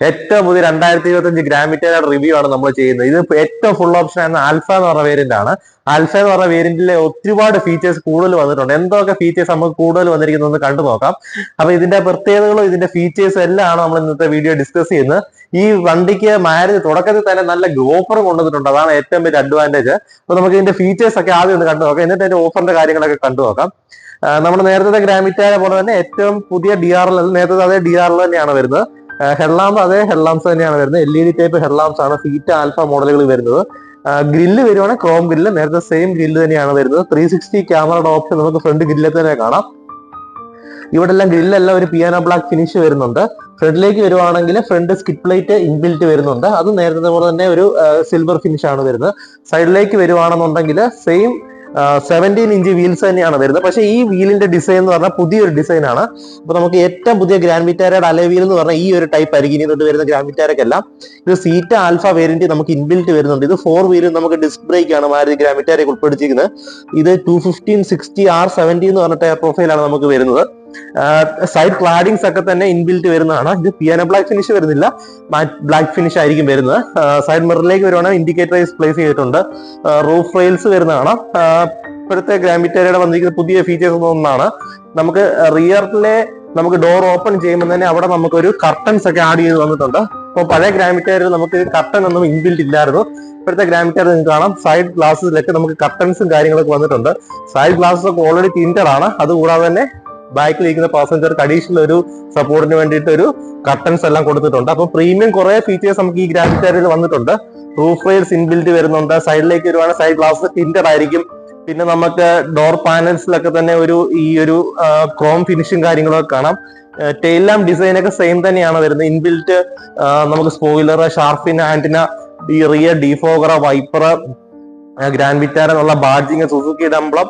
ഏറ്റവും പുതിയ രണ്ടായിരത്തി ഇരുപത്തി അഞ്ച് ഗ്രാൻഡ് റിവ്യൂ ആണ് നമ്മൾ ചെയ്യുന്നത്. ഇത് ഏറ്റവും ഫുൾ ഓപ്ഷൻ ആയിരുന്ന ആൽഫ എന്ന് പറഞ്ഞ വേരിയന്റ് ആണ്. ആൽഫ എന്ന് പറഞ്ഞ വേരിയന്റിലെ ഒരുപാട് ഫീച്ചേഴ്സ് കൂടുതൽ വന്നിട്ടുണ്ട്. എന്തൊക്കെ ഫീച്ചേഴ്സ് നമുക്ക് കൂടുതൽ വന്നിരിക്കുന്നത് കണ്ടു നോക്കാം. അപ്പൊ ഇതിന്റെ പ്രത്യേകതകളും ഇതിന്റെ ഫീച്ചേഴ്സ് എല്ലാം ആണ് നമ്മൾ ഇന്നത്തെ വീഡിയോ ഡിസ്കസ് ചെയ്യുന്നത്. ഈ വണ്ടിക്ക് മാരുതി തുടക്കത്തിൽ തന്നെ നല്ല ഓഫർ കൊണ്ടുവന്നിട്ടുണ്ട്. അതാണ് ഏറ്റവും വലിയ അഡ്വാന്റേജ് അപ്പൊ നമുക്ക് ഇതിന്റെ ഫീച്ചേഴ്സ് ഒക്കെ ആദ്യം ഒന്ന് കണ്ടു നോക്കാം. എന്നിട്ട് അതിന്റെ ഓഫറിന്റെ കാര്യങ്ങളൊക്കെ കണ്ടു നോക്കാം. നമ്മുടെ നേരത്തെ ഗ്രാമിറ്റായ പോലെ തന്നെ ഏറ്റവും പുതിയ ഡി ആർ എൽ നേരത്തെ അതേ ഡി ആർ എൽ തന്നെയാണ് വരുന്നത്. ഹെഡ്ലാമ്പ് അതേ ഹെഡ്ലാംസ് തന്നെയാണ് വരുന്നത്. L E D type headlamps ആണ്. സീറ്റ് ആൽഫ മോഡലുകൾ വരുന്നത്. ഗ്രില്ല് വരുവാണെങ്കിൽ ക്രോം ഗ്രില്ല് നേരത്തെ സെയിം ഗ്രില്ല് തന്നെയാണ് വരുന്നത്. ത്രീ സിക്സ്റ്റി ക്യാമറയുടെ ഓപ്ഷൻ നമുക്ക് ഫ്രണ്ട് ഗ്രില്ലിൽ തന്നെ കാണാം. ഇവിടെ എല്ലാം ഗ്രില്ലെല്ലാം ഒരു പിയാനോ ബ്ലാക്ക് ഫിനിഷ് വരുന്നുണ്ട്. ഫ്രണ്ടിലേക്ക് വരുവാണെങ്കിൽ ഫ്രണ്ട് സ്കിറ്റ് പ്ലേറ്റ് ഇൻബിൽറ്റ് വരുന്നുണ്ട്. അത് നേരത്തെ പോലെ തന്നെ ഒരു സിൽവർ ഫിനിഷ് ആണ് വരുന്നത്. സൈഡിലേക്ക് വരുവാണെന്നുണ്ടെങ്കിൽ സെയിം സെവന്റീൻ ഇഞ്ച് വീൽസ് തന്നെയാണ് വരുന്നത്. പക്ഷെ ഈ വീലിന്റെ ഡിസൈൻ എന്ന് പറഞ്ഞാൽ പുതിയൊരു ഡിസൈനാണ് ആണ്. അപ്പൊ നമുക്ക് ഏറ്റവും പുതിയ ഗ്രാൻഡ് വിറ്റാരയുടെ അലേ വീൽ എന്ന് പറഞ്ഞാൽ ഈ ഒരു ടൈപ്പ് ആയിരിക്കും. തൊട്ട് വരുന്ന ഗ്രാൻഡ് വിറ്റാരക്കെല്ലാം ഇത് സീറ്റ ആൽഫ വേരിയന്റ് നമുക്ക് ഇൻബിൽറ്റ് വരുന്നുണ്ട്. ഇത് ഫോർ വീലും നമുക്ക് ഡിസ്ക് ബ്രേക്ക് ആണ് മാരുതി ഗ്രാൻഡ് വിറ്റാരയൊക്കെ ഉൾപ്പെടുത്തിയിരിക്കുന്നത്. ഇത് two fifteen sixty R seventy എന്ന് പറഞ്ഞ ടയർ പ്രൊഫൈലാണ് നമുക്ക് വരുന്നത്. സൈഡ് ക്ലാഡിങ്സ് ഒക്കെ തന്നെ ഇൻബിൽറ്റ് വരുന്നതാണ്. ഇത് പിയാനോ ബ്ലാക്ക് ഫിനിഷ് വരുന്നില്ല. ബ്ലാക്ക് ഫിനിഷ് ആയിരിക്കും വരുന്നത്. സൈഡ് മിററിലേക്ക് വരുവാണെങ്കിൽ ഇൻഡിക്കേറ്റർ പ്ലേസ് ചെയ്തിട്ടുണ്ട്. റൂഫ് റെയിൽസ് വരുന്നതാണ്. ഇപ്പോഴത്തെ ഗ്രാമിറ്റേരിയുടെ വന്നിരിക്കുന്ന പുതിയ ഫീച്ചേഴ്സ് ഒന്നാണ്. നമുക്ക് റിയറിലെ നമുക്ക് ഡോർ ഓപ്പൺ ചെയ്യുമ്പോൾ തന്നെ അവിടെ നമുക്കൊരു കർട്ടൻസ് ഒക്കെ ആഡ് ചെയ്ത് വന്നിട്ടുണ്ട് അപ്പോൾ പഴയ ഗ്രാമിറ്റേരിൽ നമുക്ക് കർട്ടൻ ഒന്നും ഇൻബിൽറ്റ് ഇല്ലായിരുന്നു. ഇപ്പോഴത്തെ ഗ്രാമിറ്റർ നിങ്ങൾക്ക് കാണാം. സൈഡ് ഗ്ലാസ്സിലൊക്കെ നമുക്ക് കർട്ടൻസും കാര്യങ്ങളൊക്കെ വന്നിട്ടുണ്ട്. സൈഡ് ഗ്ലാസ്സൊക്കെ ഓൾറെഡി തിന്റഡ് ആണ്. അതുകൂടാതെ തന്നെ ബാക്കിൽ ഇരിക്കുന്ന പാസഞ്ചർക്ക് അഡീഷണൽ ഒരു സപ്പോർട്ടിന് വേണ്ടിയിട്ട് ഒരു കർട്ടൻസ് എല്ലാം കൊടുത്തിട്ടുണ്ട്. അപ്പൊ പ്രീമിയം കുറെ ഫീച്ചേഴ്സ് നമുക്ക് ഈ ഗ്രാമിറ്റാരിൽ വന്നിട്ടുണ്ട്. റൂഫ് റെയിൽസ് ഇൻബിൽറ്റ് വരുന്നുണ്ട്. സൈഡിലേക്ക് വരുവാണെങ്കിൽ സൈഡ് ഗ്ലാസ് ടിന്റഡ് ആയിരിക്കും. പിന്നെ നമുക്ക് ഡോർ പാനൽസിലൊക്കെ തന്നെ ഒരു ഈ ഒരു ക്രോം ഫിനിഷും കാര്യങ്ങളൊക്കെ കാണാം. ടെയിലാം ഡിസൈൻ ഒക്കെ സെയിം തന്നെയാണ് വരുന്നത്. ഇൻബിൽറ്റ് നമുക്ക് spoiler shark fin antenna rear defogger wiper grand Vitara എന്നുള്ള സുസുക്കി ഡംബ്ലം